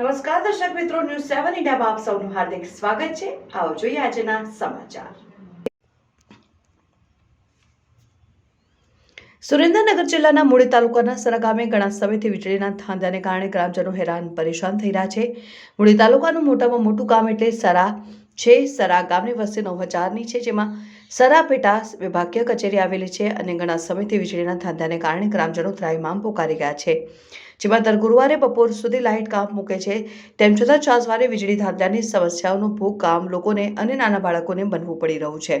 દર્શક મિત્રો, ન્યૂઝ સેવન ઇન્ડિયામાં આપ સૌનું હાર્દિક સ્વાગત છે. આવો જોઈએ આજના સમાચાર. સુરેન્દ્રનગર જિલ્લાના મૂળી તાલુકાના સરા ગામે ઘણા સમયથી વીજળીના થાંધાને કારણે ગ્રામજનો હેરાન પરેશાન થઈ રહ્યા છે. મૂળી તાલુકાનું મોટામાં મોટું ગામ એટલે સરા છે. સરા ગામની વસ્તી નવ હજારની છે, જેમાં સરા પેટા વિભાગીય કચેરી આવેલી છે અને ઘણા સમયથી વીજળીના થાંધાને કારણે ગ્રામજનો ત્રાહીમામ પોકારી ગયા છે. જેમાં દર ગુરુવારે બપોર સુધી લાઇટ કાપ મૂકે છે. તેમ છતાં ચાસવારે વીજળી ધાંધાની સમસ્યાઓનો ભોગ કામ લોકોને અને નાના બાળકોને બનવું પડી રહ્યું છે.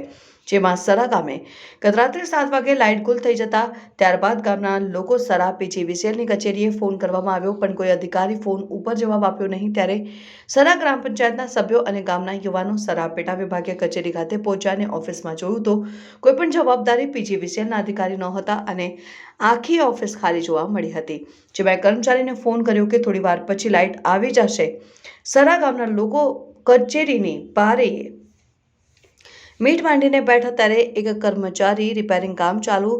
જેમાં સરા ગામે ગતરાત્રે સાત વાગે લાઇટ ગુલ થઈ જતા ત્યારબાદ ગામના લોકો સરા પીજીવીસીએલની કચેરીએ ફોન કરવામાં આવ્યો, પણ કોઈ અધિકારી ફોન ઉપર જવાબ આપ્યો નહીં. ત્યારે સરા ગ્રામ પંચાયતના સભ્યો અને ગામના યુવાનો સરા પેટા વિભાગીય કચેરી ખાતે પહોંચ્યા અને ઓફિસમાં જોયું તો કોઈ પણ જવાબદારી પીજીવીસીએલના અધિકારી નહોતા અને આખી ઓફિસ ખાલી જોવા મળી હતી. જેમાં કર્મચારીને ફોન કર્યો કે થોડી વાર પછી લાઇટ આવી જશે. સરા ગામના લોકો કચેરીની બારે મીઠ માંડીને બેઠા ત્યારે એક કર્મચારી રિપેરિંગ કામ ચાલુ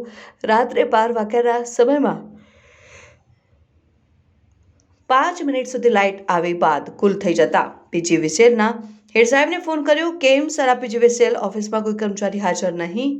રાત્રે બાર વાગ્યાના સમયમાં પાંચ મિનિટ સુધી લાઇટ આવી બાદ કુલ થઈ જતા. પીજી વિસેલના હેડ સાહેબને ફોન કર્યો, કેમ સર પીજી વિસેલ ઓફિસમાં કોઈ કર્મચારી હાજર નહીં?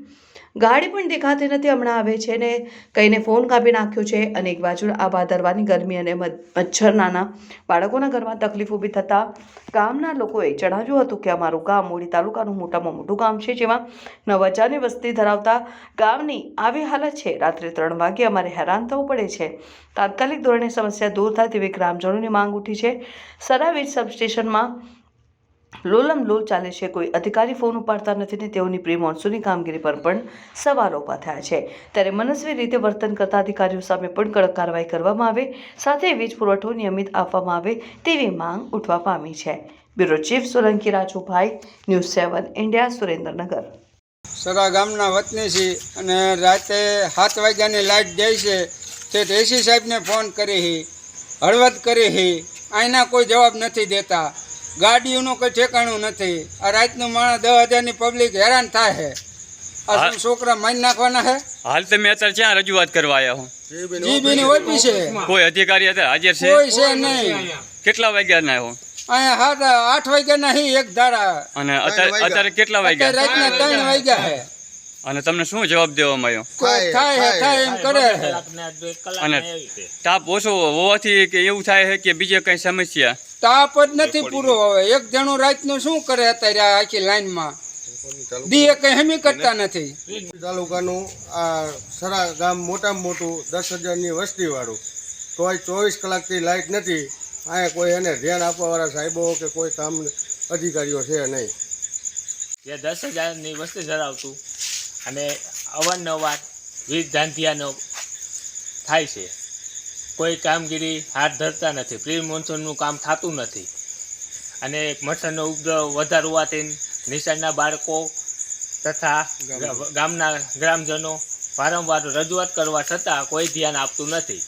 ગાડી પણ દેખાતી નથી હમણાં આવે છે ને કહીને ફોન કાપી નાખ્યો છે અને એક બાજુ આ ભાદરવાની ગરમી અને મચ્છ- મચ્છર નાના બાળકોના ઘરમાં તકલીફ ઊભી થતાં ગામના લોકોએ જણાવ્યું હતું કે અમારું ગામ મૂળી તાલુકાનું મોટામાં મોટું ગામ છે, જેમાં નવ હજારની વસ્તી ધરાવતા ગામની આવી હાલત છે. રાત્રે ત્રણ વાગે અમારે હેરાન થવું પડે છે. તાત્કાલિક ધોરણે સમસ્યા દૂર થાય તેવી ગ્રામજનોની માંગ ઉઠી છે. સરા વીજ સબસ્ટેશનમાં લોલમ લોલ ચાલે છે. કોઈ અધિકારી ફોન ઉપાડતા નથી ને તેઓની પ્રી મોન્સૂનની કામગીરી પર પણ સવાલો ઊભા થયા છે. ત્યારે મનસ્વી રીતે વર્તન કરતા અધિકારીઓ સામે પણ કડક કાર્યવાહી કરવામાં આવે, સાથે વીજ પુરવઠો નિયમિત આપવામાં આવે તેવી માંગ ઉઠવા પામી છે. Bureau chief Solanki Rajubhai, news seven India, Surendranagar. Sara ગામના વતની છીએ અને રાતે સાત વાગ્યાની લાઇટ જાય છે. તે એસી સાહેબને ફોન કરી હળવદ કરી અહીંના કોઈ જવાબ નથી દેતા. ગાડીઓનું કોઈ ઠેકાણું નથી. આ રાતનું માણસ દસ હજારની પબ્લિક હેરાન થાય છે આ શું છોકરા મારી નાખવાના છે હાલ તમે અત્યારે ક્યાં રજૂઆત કરવા આવ્યા હો? જીબીની ઓફિસ છે. કોઈ અધિકારી અત્યારે હાજર છે? કોઈ છે નહીં. કેટલા વાગ્યાના હો? અહીંયા આઠ વાગ્યાના હી એક ધારા. અને અત્યારે અત્યારે કેટલા વાગ્યા? રાતના ત્રણ વાગ્યા છે અને તમને શું જવાબ દેવામાં આવ્યો? કોઈ થાય છે થાય. એમ કરે અને તાપ ઓછો હોવાથી કે એવું થાય છે કે બીજે કઈ સમસ્યા? તાપ જ નથી પૂરો હવે. એક જણો રાતનું શું કરે અત્યારે આખી લાઈનમાં? દીએ કઈ હમી કરતા નથી. તાલુકાનું આ સરા ગામ મોટામાં મોટું દસ હજારની વસ્તીવાળું. તોય ચોવીસ કલાકથી લાઇટ નથી. અહીંયા કોઈ એને ધ્યાન આપવાવાળા સાહેબો કે કોઈ કામ અધિકારીઓ છે નહીં. જે દસ હજારની વસ્તી ધરાવતું અને અવારનવાર વીજ ધાંધિયાનો થાય છે. કોઈ કામગીરી હાથ ધરતા નથી. પ્રી મોન્સૂનનું કામ થતું નથી. અને મચ્છરનો ઉપદ્રવ વધારે હોવાથી નિશાળના બાળકો તથા ગામના ગ્રામજનો વારંવાર રજૂઆત કરવા છતાં કોઈ ધ્યાન આપતું નથી.